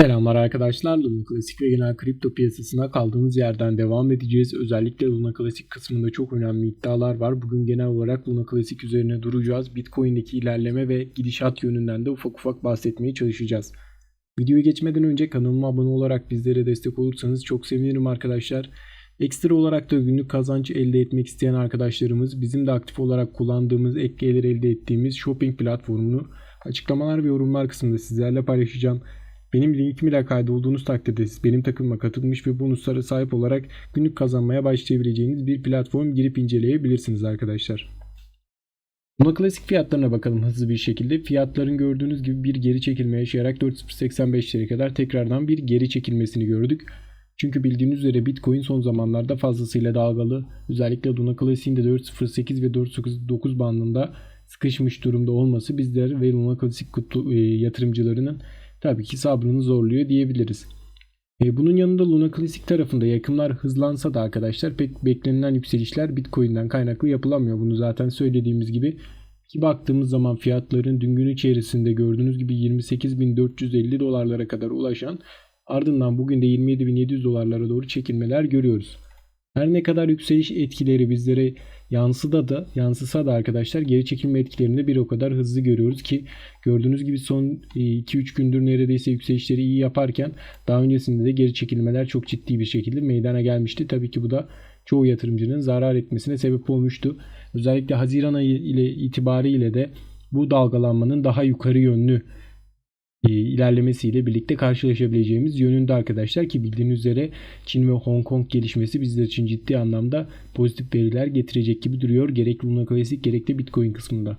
Selamlar arkadaşlar. Luna Klasik ve genel kripto piyasasına kaldığımız yerden devam edeceğiz. Özellikle Luna Klasik kısmında çok önemli iddialar var. Bugün genel olarak Luna Klasik üzerine duracağız. Bitcoin'deki ilerleme ve gidişat yönünden de ufak ufak bahsetmeye çalışacağız. Videoya geçmeden önce kanalıma abone olarak bizlere destek olursanız çok sevinirim arkadaşlar. Ekstra olarak da günlük kazanç elde etmek isteyen arkadaşlarımız bizim de aktif olarak kullandığımız ek gelir elde ettiğimiz shopping platformunu açıklamalar ve yorumlar kısmında sizlerle paylaşacağım. Benim linkim ile kaydolduğunuz takdirde siz benim takımıma katılmış ve bonuslara sahip olarak günlük kazanmaya başlayabileceğiniz bir platform girip inceleyebilirsiniz arkadaşlar. Buna klasik fiyatlarına bakalım hızlı bir şekilde. Fiyatların gördüğünüz gibi bir geri çekilme yaşayarak 4.085'lere kadar tekrardan bir geri çekilmesini gördük. Çünkü bildiğiniz üzere Bitcoin son zamanlarda fazlasıyla dalgalı. Özellikle Luna Classic'in de 4.08 ve 4.9 bandında sıkışmış durumda olması bizler ve Luna Classic yatırımcılarının tabii ki sabrını zorluyor diyebiliriz. E, bunun yanında Luna Classic tarafında yakımlar hızlansa da arkadaşlar pek beklenilen yükselişler Bitcoin'den kaynaklı yapılamıyor. Bunu zaten söylediğimiz gibi ki baktığımız zaman fiyatların dün gün içerisinde gördüğünüz gibi 28.450 dolarlara kadar ulaşan ardından bugün de 27.700 dolarlara doğru çekilmeler görüyoruz. Her ne kadar yükseliş etkileri bizlere yansıda da yansısa da arkadaşlar geri çekilme etkilerini bir o kadar hızlı görüyoruz ki gördüğünüz gibi son 2-3 e, gündür neredeyse yükselişleri iyi yaparken daha öncesinde de geri çekilmeler çok ciddi bir şekilde meydana gelmişti. Tabii ki bu da çoğu yatırımcının zarar etmesine sebep olmuştu. Özellikle Haziran ayı ile itibariyle de bu dalgalanmanın daha yukarı yönlü ilerlemesiyle birlikte karşılaşabileceğimiz yönünde arkadaşlar ki bildiğiniz üzere Çin ve Hong Kong gelişmesi bizler için ciddi anlamda pozitif veriler getirecek gibi duruyor. Gerek Luna Classic gerek de Bitcoin kısmında.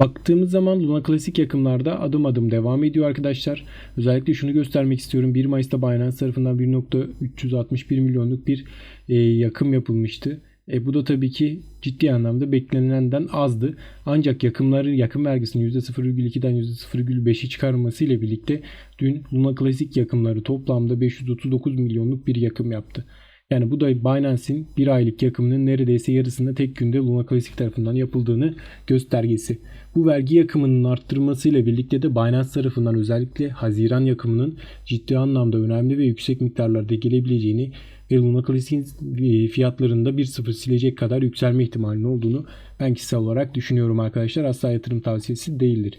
Baktığımız zaman Luna Classic yakımlarda adım adım devam ediyor arkadaşlar. Özellikle şunu göstermek istiyorum. 1 Mayıs'ta Binance tarafından 1.361 milyonluk bir e, yakım yapılmıştı. E, bu da tabii ki ciddi anlamda beklenilenden azdı. Ancak yakımların yakım vergisinin %0,2'den %0,5'i çıkarması ile birlikte dün Luna Classic yakımları toplamda 539 milyonluk bir yakım yaptı. Yani bu da Binance'in bir aylık yakımının neredeyse yarısında tek günde Luna Classic tarafından yapıldığını göstergesi. Bu vergi yakımının arttırmasıyla birlikte de Binance tarafından özellikle Haziran yakımının ciddi anlamda önemli ve yüksek miktarlarda gelebileceğini ve Luna Classic'in e, fiyatlarında 1.0 silecek kadar yükselme ihtimalinin olduğunu ben kişisel olarak düşünüyorum arkadaşlar. Asla yatırım tavsiyesi değildir.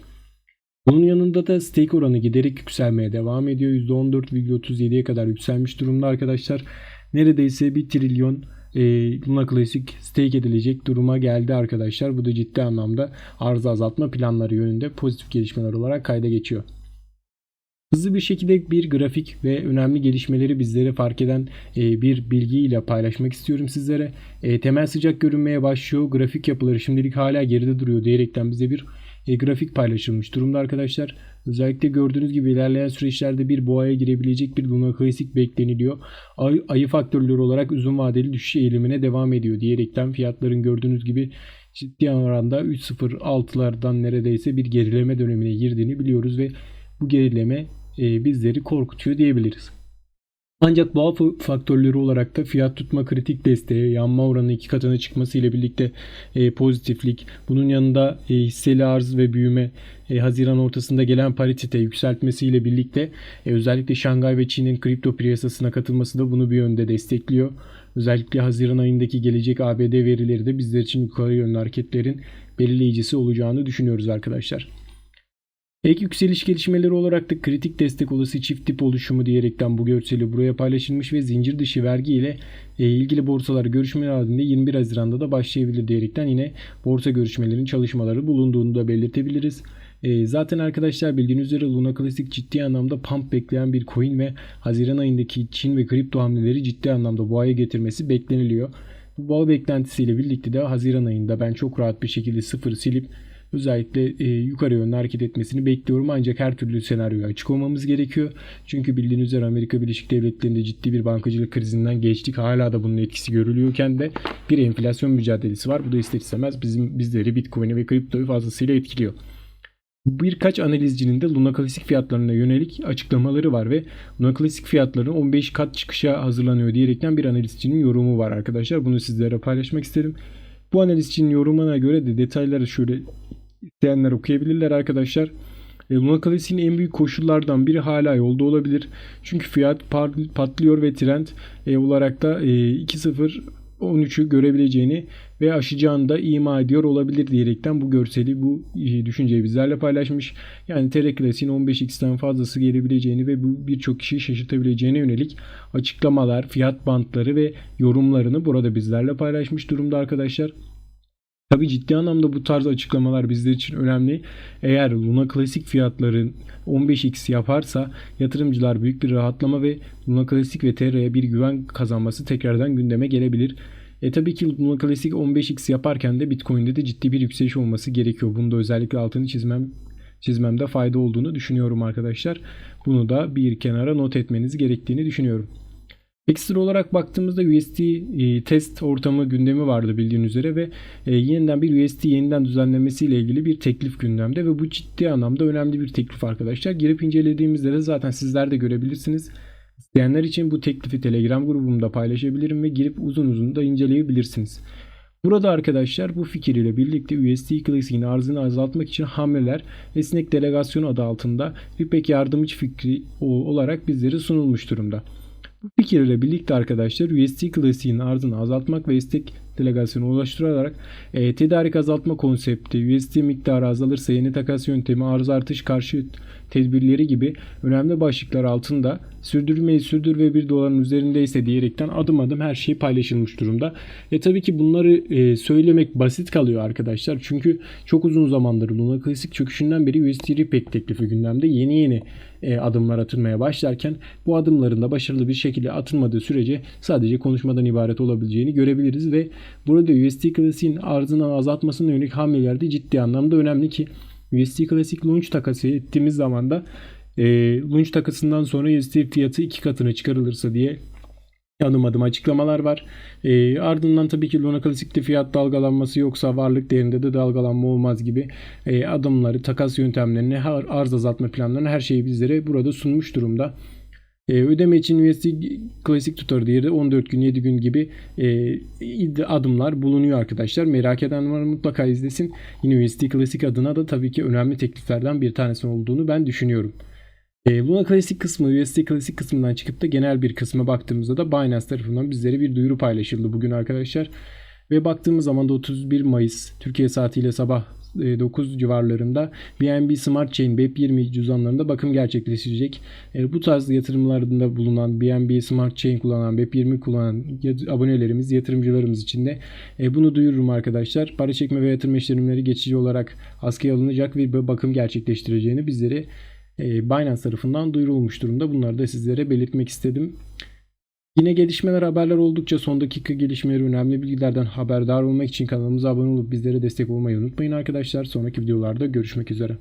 Bunun yanında da stake oranı giderek yükselmeye devam ediyor. %14,37'ye kadar yükselmiş durumda arkadaşlar. Neredeyse 1 trilyon e, Luna Classic stake edilecek duruma geldi arkadaşlar. Bu da ciddi anlamda arz azaltma planları yönünde pozitif gelişmeler olarak kayda geçiyor. Hızlı bir şekilde bir grafik ve önemli gelişmeleri bizlere fark eden e, bir bilgiyle paylaşmak istiyorum sizlere. E, temel sıcak görünmeye başlıyor. Grafik yapıları şimdilik hala geride duruyor diyerekten bize bir e, grafik paylaşılmış durumda arkadaşlar. Özellikle gördüğünüz gibi ilerleyen süreçlerde bir boğaya girebilecek bir Luna Classic bekleniliyor. Ay, ayı faktörleri olarak uzun vadeli düşüş eğilimine devam ediyor diyerekten fiyatların gördüğünüz gibi ciddi oranda 3.06'lardan neredeyse bir gerileme dönemine girdiğini biliyoruz ve bu gerileme bizleri korkutuyor diyebiliriz. Ancak boğa faktörleri olarak da fiyat tutma kritik desteği, yanma oranı iki katına çıkması ile birlikte e, pozitiflik, bunun yanında e, hisseli arz ve büyüme, e, Haziran ortasında gelen paritete yükseltmesi ile birlikte e, özellikle Şangay ve Çin'in kripto piyasasına katılması da bunu bir yönde destekliyor. Özellikle Haziran ayındaki gelecek ABD verileri de bizler için yukarı yönlü hareketlerin belirleyicisi olacağını düşünüyoruz arkadaşlar. Ek yükseliş gelişmeleri olarak da kritik destek olası çift tip oluşumu diyerekten bu görseli buraya paylaşılmış ve zincir dışı vergi ile e, ilgili borsalar görüşme halinde 21 Haziran'da da başlayabilir diyerekten yine borsa görüşmelerinin çalışmaları bulunduğunu da belirtebiliriz. E, zaten arkadaşlar bildiğiniz üzere Luna Classic ciddi anlamda pump bekleyen bir coin ve Haziran ayındaki Çin ve kripto hamleleri ciddi anlamda boğaya getirmesi bekleniliyor. Bu boğa beklentisiyle birlikte de Haziran ayında ben çok rahat bir şekilde sıfır silip özellikle e, yukarı yönlü hareket etmesini bekliyorum. Ancak her türlü senaryoya açık olmamız gerekiyor. Çünkü bildiğiniz üzere Amerika Birleşik Devletleri'nde ciddi bir bankacılık krizinden geçtik. Hala da bunun etkisi görülüyorken de bir enflasyon mücadelesi var. Bu da ister istemez bizim bizleri Bitcoin'i ve kriptoyu fazlasıyla etkiliyor. Birkaç analizcinin de Luna Classic fiyatlarına yönelik açıklamaları var ve Luna Classic fiyatları 15 kat çıkışa hazırlanıyor diyerekten bir analizcinin yorumu var arkadaşlar. Bunu sizlere paylaşmak istedim. Bu analizcinin yorumuna göre de detayları şöyle isteyenler okuyabilirler arkadaşlar. E, Luna Classic'in en büyük koşullardan biri hala yolda olabilir. Çünkü fiyat patlıyor ve trend e, olarak da e, 2.0 13'ü görebileceğini ve aşacağını da ima ediyor olabilir diyerekten bu görseli, bu e, düşünceyi bizlerle paylaşmış. Yani TR Classic'in 15x'ten fazlası gelebileceğini ve bu birçok kişiyi şaşırtabileceğine yönelik açıklamalar, fiyat bantları ve yorumlarını burada bizlerle paylaşmış durumda arkadaşlar. Tabi ciddi anlamda bu tarz açıklamalar bizler için önemli. Eğer Luna Classic fiyatların 15x yaparsa yatırımcılar büyük bir rahatlama ve Luna Classic ve TR'ye bir güven kazanması tekrardan gündeme gelebilir. E tabii ki Luna Classic 15x yaparken de Bitcoin'de de ciddi bir yükseliş olması gerekiyor. Bunu da özellikle altını çizmem çizmemde fayda olduğunu düşünüyorum arkadaşlar. Bunu da bir kenara not etmeniz gerektiğini düşünüyorum. Ekstra olarak baktığımızda USD e, test ortamı gündemi vardı bildiğin üzere ve e, yeniden bir USD yeniden düzenlemesiyle ilgili bir teklif gündemde ve bu ciddi anlamda önemli bir teklif arkadaşlar. Girip incelediğimizde de zaten sizler de görebilirsiniz. İsteyenler için bu teklifi Telegram grubumda paylaşabilirim ve girip uzun uzun da inceleyebilirsiniz. Burada arkadaşlar bu fikir ile birlikte USD Classic'in arzını azaltmak için hamleler esnek delegasyon adı altında RIPEC yardımcı fikri olarak bizlere sunulmuş durumda. Bu fikir ile birlikte arkadaşlar USD Classic'in arzını azaltmak ve istek delegasyonu ulaştırarak e, tedarik azaltma konsepti, USD miktarı azalırsa yeni takas yöntemi, arz artış karşı tedbirleri gibi önemli başlıklar altında sürdürmeyi sürdür ve bir doların üzerindeyse diyerekten adım adım her şey paylaşılmış durumda. E tabii ki bunları e, söylemek basit kalıyor arkadaşlar. Çünkü çok uzun zamandır Luna Classic çöküşünden beri USD RPEC teklifi gündemde yeni yeni e, adımlar atılmaya başlarken bu adımların da başarılı bir şekilde atılmadığı sürece sadece konuşmadan ibaret olabileceğini görebiliriz ve burada USD Classic'in arzını azaltmasına yönelik hamleler de ciddi anlamda önemli ki USD Classic launch takası ettiğimiz zaman da e, launch takasından sonra USD fiyatı iki katına çıkarılırsa diye adım adım açıklamalar var. E, ardından tabii ki Luna Classic'te fiyat dalgalanması yoksa varlık değerinde de dalgalanma olmaz gibi e, adımları, takas yöntemlerini, arz azaltma planlarını her şeyi bizlere burada sunmuş durumda. E, ödeme için USD Classic tutarı değeri 14 gün 7 gün gibi e, adımlar bulunuyor arkadaşlar. Merak eden var mutlaka izlesin. Yine USD Classic adına da tabii ki önemli tekliflerden bir tanesi olduğunu ben düşünüyorum. E, Luna Classic kısmı USD Classic kısmından çıkıp da genel bir kısma baktığımızda da Binance tarafından bizlere bir duyuru paylaşıldı bugün arkadaşlar. Ve baktığımız zaman da 31 Mayıs Türkiye saatiyle sabah 9 civarlarında BNB Smart Chain BEP20 cüzdanlarında bakım gerçekleşecek. E, bu tarz yatırımlarında bulunan BNB Smart Chain kullanan BEP20 kullanan abonelerimiz, yatırımcılarımız için de e, bunu duyururum arkadaşlar. Para çekme ve yatırım işlemleri geçici olarak askıya alınacak ve bakım gerçekleştireceğini bizlere e, Binance tarafından duyurulmuş durumda. Bunları da sizlere belirtmek istedim. Yine gelişmeler haberler oldukça son dakika gelişmeleri önemli bilgilerden haberdar olmak için kanalımıza abone olup bizlere destek olmayı unutmayın arkadaşlar. Sonraki videolarda görüşmek üzere.